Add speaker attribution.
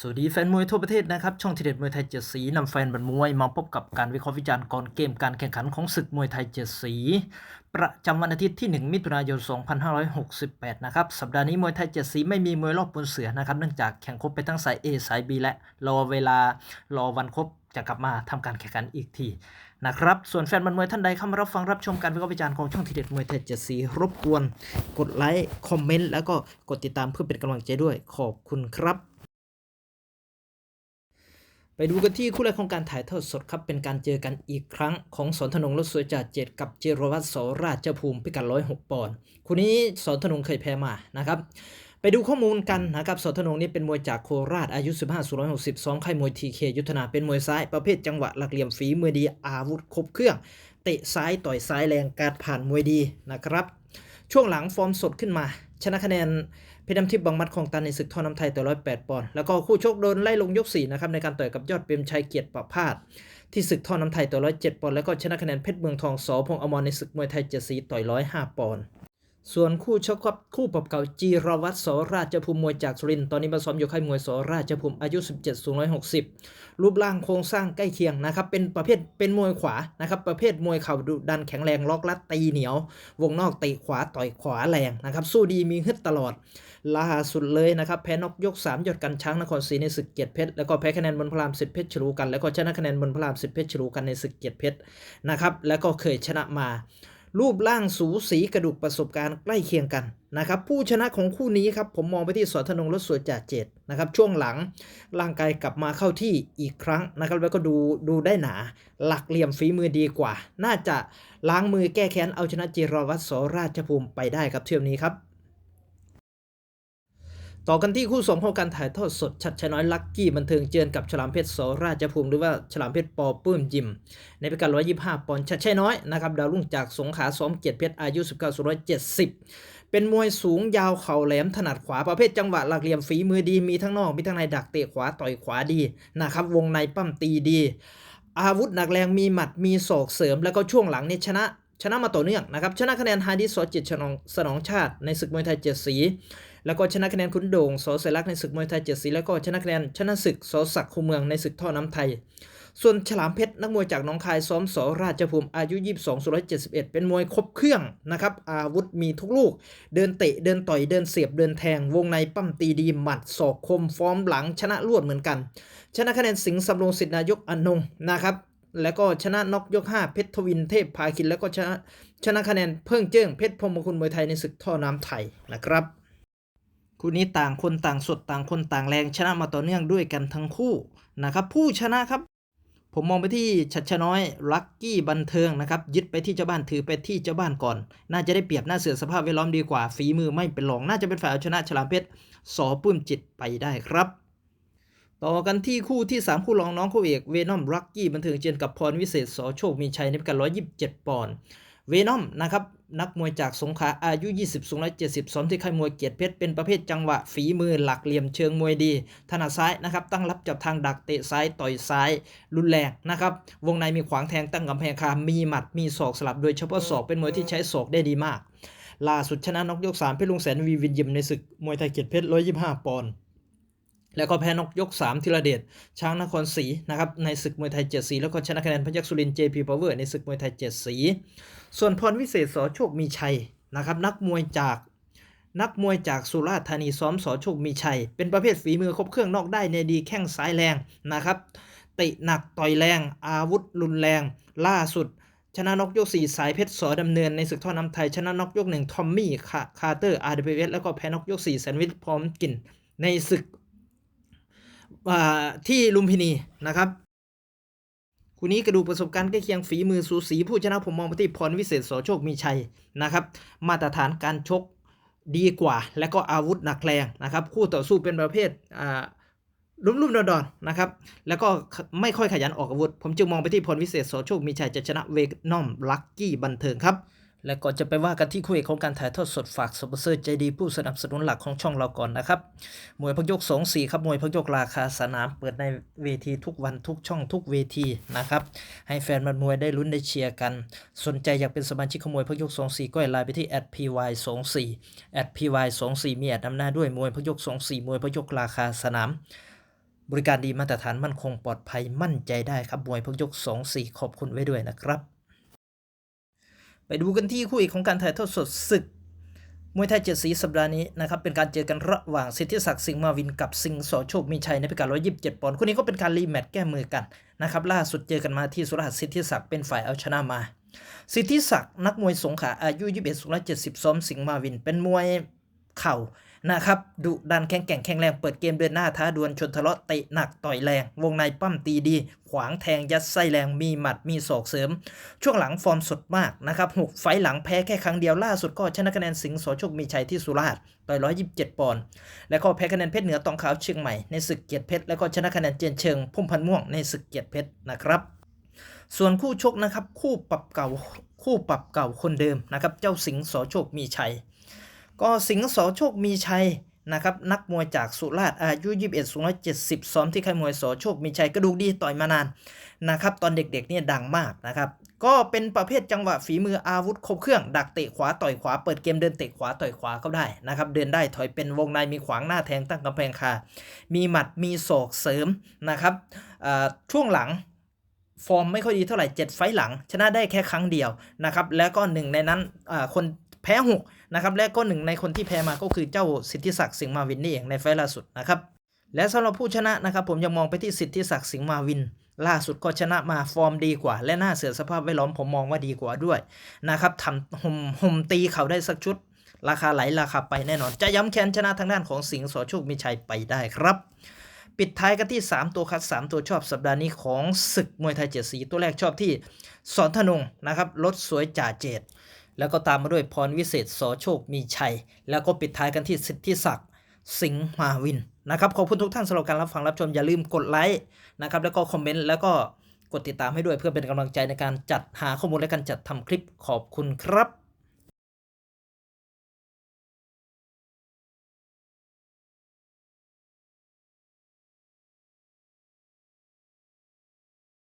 Speaker 1: สวัสดีแฟนมวยทั่วประเทศนะครับ ช่องทีเด็ดมวยไทยเจ็ดสีนำแฟนบันมวย มาพบกับการวิเคราะห์วิจารณ์ก่อนเกมการแข่งขันของศึกมวยไทยเจ็ดสี ประจำวันอาทิตย์ที่ 1 มิถุนายน 2568 นะครับ สัปดาห์นี้มวยไทยเจ็ดสีไม่มีมวยรอบบนเสือนะครับ เนื่องจากแข่งครบไปทั้งสาย A สาย B และรอเวลารอวันครบจะกลับมาทำการแข่งขันอีกทีนะครับ ส่วนแฟนบันมวยท่านใดเข้ามารับฟังรับชมการวิเคราะห์วิจารณ์ของช่องทีเด็ดมวยไทยเจ็ดสีรบกวน กดไลค์คอมเมนต์แล้วก็กดติดตามเพื่อเป็นกำลังใจด้วยขอบคุณครับ ไปดูกันที่คู่แรกของการถ่ายทอดสดครับ เป็นการเจอกันอีกครั้งของสอนธนงรถสวยจ่าเจ็ดกับเจรวัตรสราชภูมิพิกัด106ปอนด์คู่นี้สอนธนงเคยแพ้มานะครับไปดูข้อมูลกันนะครับสอนธนงนี่เป็นมวยจากโคราชอายุ 15 160ซ้อมค่ายมวยทีเคยุทธนาเป็นมวยซ้ายประเภทจังหวะหลักเหลี่ยมฝีมือดีอาวุธครบเครื่อง เตะซ้ายต่อยซ้ายแรงการผ่านมวยดีนะครับ ช่วงหลังฟอร์มสดขึ้นมา ชนะคะแนนเพชรน้ำทิพย์บางมัดของตันในศึกทอน้ำไทยต่อร้อยแปดปอนด์แล้วก็คู่ชกโดนไล่ลงยกสี่นะครับในการต่อยกับยอดเปรมชัยเกียรติประพาสที่ศึกทอน้ำไทยต่อร้อยเจ็ดปอนด์แล้วก็ชนะคะแนนเพชรเมืองทองสอพงษ์อมรในศึกมวยไทยเจ็ดสีต่อยร้อยห้าปอนด์ ส่วนคู่ชกครับคู่ปรับเก่าจีรวัตรสราชภูมิมวยจากสุรินทร์ตอนนี้มาซ้อมอยู่ค่ายมวยสราชภูมิอายุ 17สูง160 รูปร่างโครงสร้างใกล้เคียงนะครับเป็นประเภทเป็นมวยขวานะครับประเภทมวยเข่าดุดันแข็งแรงล็อกลัดตีเหนียว วงนอกเตะขวาต่อยขวาแรงนะครับสู้ดีมีฮึดตลอดล่าสุดเลยนะครับแพ้นกยก 3 ยอดกันช้างนครศรีในศึกเกียรติเพชรแล้วก็แพ้คะแนนบนพรามสิทธิเพชรฉลูกัน แล้วก็ชนะคะแนนบนพรามสิทธิเพชรฉลูกันในศึกเกียรติเพชรนะครับแล้วก็เคยชนะมา รูปร่างสูสีกระดูกประสบการณ์ใกล้เคียงกันนะครับผู้ชนะของคู่นี้ครับผมมองไปที่สอธนงรถสวยจ่าเจตนะครับช่วงหลังร่างกายกลับมาเข้าที่อีกครั้งนะครับแล้วก็ดูดูได้หนา หลักเหลี่ยมฝีมือดีกว่า น่าจะล้างมือแก้แค้นเอาชนะจิรวัตรสราชภูมิไปได้ครับเที่ยวนี้ครับ ต่อกันที่คู่สองของการถ่ายทอดสดชัดชะน้อยลักกี้บันเทิงเจือนกับฉลามเพชรสราชภูมิหรือว่าฉลามเพชรปอปื้มยิม ในพิกัด125 ปอนด์ชัดชัยน้อยนะครับดาวรุ่งจากสงขลาซ้อมเกียรติเพชรอายุ 19 170 เป็นมวยสูงยาวเข่าแหลมถนัดขวาประเภทจังหวะหลักเหลี่ยมฝีมือดีมีทั้งนอกมีทั้งในดักเตะขวาต่อยขวาดีนะครับวงในปั้มตีดี อาวุธหนักแรงมีหมัดมีศอกเสริมแล้วก็ช่วงหลังเนี่ยชนะชนะมาต่อเนื่องนะครับชนะคะแนนฮาดิสสอจิตสนองสนองชาติในศึกมวยไทยเจ็ดสี แล้วก็ชนะคะแนนขุนโด่งสอเสลักในศึกมวยไทยเจ็ดสีแล้วก็ชนะคะแนนชนะศึกสอศักดิ์คูเมืองในศึกท่อน้ำไทย ส่วนฉลามเพชรนักมวยจากน้องคายซ้อมสอราชภูมิอายุ 22 171 เป็นมวยครบเครื่องนะครับอาวุธมีทุกลูก เดินเตะเดินต่อยเดินเสียบเดินแทง วงในปั้มตีดีหมัดศอกคมฟอร์มหลังชนะรวดเหมือนกัน ชนะคะแนนสิงห์สำรงสิทธินายกอนงนะครับแล้วก็ชนะน็อกยก 5 เพชรทวินเทพพาคิน แล้วก็ชนะชนะคะแนนเพิ่งเจิ้งเพชรพรมคุณมวยไทยในศึกท่อน้ำไทยนะครับ คู่นี้ต่างคนต่างสดต่างคนต่างแรงชนะมาต่อเนื่องด้วยกันทั้งคู่นะครับ ผู้ชนะครับ ผมมองไปที่ชัดชน้อยลักกี้บันเทิงนะครับยึดไปที่เจ้าบ้านถือไปที่เจ้าบ้านก่อน น่าจะได้เปรียบหน้าเสือสภาพแวดล้อมดีกว่าฝีมือไม่เป็นรองน่าจะเป็นฝ่ายเอาชนะฉลามเพชรสอปื้มจิตไปได้ครับต่อกันที่คู่ที่ 3 คู่รองน้องคู่เอกเวนอมลักกี้บันเทิงเจนกับพรวิเศษสอโชคมีชัยในพิกัด127 ปอนด์ เวนอมนะครับนักมวยจากสงขลาอายุ 20 สูง 170ซ้อมที่ค่ายมวยเกียรติเพชร เป็นประเภทจังหวะฝีมือหลักเหลี่ยมเชิงมวยดี ถนัดซ้ายนะครับ ตั้งรับจับทางดักเตะซ้าย ต่อยซ้าย รุนแรงนะครับ วงในมีขวางแทงตั้งกำแพงคา มีหมัด มีศอกสลับ โดยเฉพาะศอกเป็นมวยที่ใช้ศอกได้ดีมาก ล่าสุดชนะนกยก3เพชรลุงแสนวีวินยิมในศึกมวยไทยเกียรติเพชร 125 ปอนด์ แล้วก็แพ้นกยก 3 ธีรเดช ช้างนครศรีนะครับในศึกมวยไทยเจ็ดสี แล้วก็ชนะคะแนนพยัคฆ์สุรินทร์เจพีพาวเวอร์ในศึกมวยไทยเจ็ดสี ส่วนพรวิเศษสอโชคมีชัยนะครับนักมวยจากนักมวยจากสุราษฎร์ธานีซ้อมสอโชคมีชัย เป็นประเภทฝีมือครบเครื่องนอกได้ในดีแข้งซ้ายแรงนะครับเตะหนักต่อยแรง อาวุธรุนแรง ล่าสุด ชนะนกยก 4 สายเพชรสอดำเนินในศึกท่อน้ำไทย ชนะนกยก 1 ทอมมี่คาคาร์เตอร์อาร์เดเวสแล้วก็แพ้นกยก 4 แซนวิชพร้อมกิน ในศึก ที่ลุมพินีนะครับคู่นี้กระดูประสบการณ์ใกล้เคียงฝีมือสูสีผู้ชนะผมมองไปที่พรวิเศษโสโชคมีชัยนะครับ มาตรฐานการชกดีกว่า และก็อาวุธหนักแรงนะครับ คู่ต่อสู้เป็นประเภทอ่าลุ่มๆดอนๆนะครับ แล้วก็ไม่ค่อยขยันออกอาวุธ ผมจึงมองไปที่พรวิเศษโสโชคมีชัยจะชนะเวนอมลักกี้บันเทิงครับ และก่อนจะไปว่ากันที่คู่เอกของการถ่ายทอดสดฝากสปอนเซอร์ใจดีผู้สนับสนุนหลักของช่องเราก่อนนะครับ มวยพักยกสองสี่ครับ มวยพักยกราคาสนามเปิดในเวทีทุกวันทุกช่องทุกเวทีนะครับ ให้แฟนมันมวยได้ลุ้นได้เชียร์กัน สนใจอยากเป็นสมาชิกของมวยพักยกสองสี่ก็ไลน์ไปที่ @py 2 4 @py 2 4มีแอดนำหน้าด้วยมวยพักยกสองสี่มวยพักยกราคาสนามบริการดีมาตรฐานมั่นคงปลอดภัยมั่นใจได้ครับมวยพกยก 2 4 ขอบคุณไว้ด้วยนะครับ ไปดูกันที่คู่เอกของการถ่ายทอดสดศึก มวยไทยเจ็ดสีสัปดาห์นี้นะครับเป็นการเจอกันระหว่างสิทธิศักดิ์สิงห์มาวินกับสิงห์สอโชคมีชัยในพิกัด127 ปอนด์คู่นี้ก็เป็นการรีแมตช์แก้มือกันนะครับล่าสุดเจอกันมาที่สุราษฎร์สิทธิศักดิ์เป็นฝ่ายเอาชนะมา สิทธิศักดิ์นักมวยสงขาอายุ 21สูง170ซ้อมสิงห์มาวิน เป็นมวยเข่า นะครับดุดันแข็งแกร่งแข็งแรงเปิดเกมเดินหน้าท้าดวลชนทะเลาะเตะหนักต่อยแรง วงในปั้มตีดี ขวางแทงยัดไส้แรงมีหมัดมีศอกเสริม ช่วงหลังฟอร์มสดมากนะครับหกไฟหลังแพ้แค่ครั้งเดียวล่าสุดก็ชนะคะแนนสิงห์โสโชคมีชัยที่สุราษฎร์ต่อย127 ปอนด์แล้วก็แพ้คะแนนเพชรเหนือตองขาวเชียงใหม่ในศึกเกียรติเพชรแล้วก็ชนะคะแนนเจนเชิงพุ่มพันม่วงในศึกเกียรติเพชรนะครับส่วนคู่ชกนะครับคู่ปรับเก่าคู่ปรับเก่าคนเดิมนะครับเจ้าสิงห์โสโชคมีชัย ก็สิงห์โสโชคมีชัยนะครับนักมวยจากสุราษฎร์อายุ 21สูง170 ซ้อมที่ค่ายมวยโสโชคมีชัยกระดูกดีต่อยมานานนะครับตอนเด็กๆเนี่ยดังมากนะครับก็เป็นประเภทจังหวะฝีมืออาวุธครบเครื่อง ดักเตะขวาต่อยขวาเปิดเกมเดินเตะขวาต่อยขวาเขาได้นะครับเดินได้ถอยเป็นวงในมีขวางหน้าแทงตั้งกำแพงคา มีหมัดมีศอกเสริมนะครับช่วงหลังฟอร์มไม่ค่อยดีเท่าไหร่ 7 ไฟหลัง ชนะได้แค่ครั้งเดียวนะครับแล้วก็หนึ่งในนั้นคน แพ้หกนะครับ และก็หนึ่งในคนที่แพ้มาก็คือเจ้าสิทธิศักดิ์สิงห์มาวินนี่เองในไฟล์ล่าสุดนะครับ และสำหรับผู้ชนะนะครับ ผมยังมองไปที่สิทธิศักดิ์สิงห์มาวิน ล่าสุดก็ชนะมาฟอร์มดีกว่า และหน้าเสือสภาพแวดล้อมผมมองว่าดีกว่าด้วยนะครับทำห่มห่มตีเขาได้สักชุด ราคาไหลราคาไปแน่นอน จะย้ำแค้นชนะทางด้านของสิงห์สอโชคมีชัยไปได้ครับปิดท้ายกันที่ 3 ตัวคัด 3 ตัวชอบสัปดาห์นี้ของศึกมวยไทยเจ็ดสีตัวแรกชอบที่สอนธนงนะครับรถสวยจ่าเจด แล้วก็ตามมาด้วยพรวิเศษสอโชคมีชัย แล้วก็ปิดท้ายกันที่สิทธิศักดิ์สิงห์มาวินนะครับขอบคุณทุกท่านสำหรับการรับฟังรับชมอย่าลืมกดไลค์นะครับแล้วก็คอมเมนต์แล้วก็กดติดตามให้ด้วยเพื่อเป็นกำลังใจในการจัดหาข้อมูลและการจัดทำคลิปขอบคุณครับ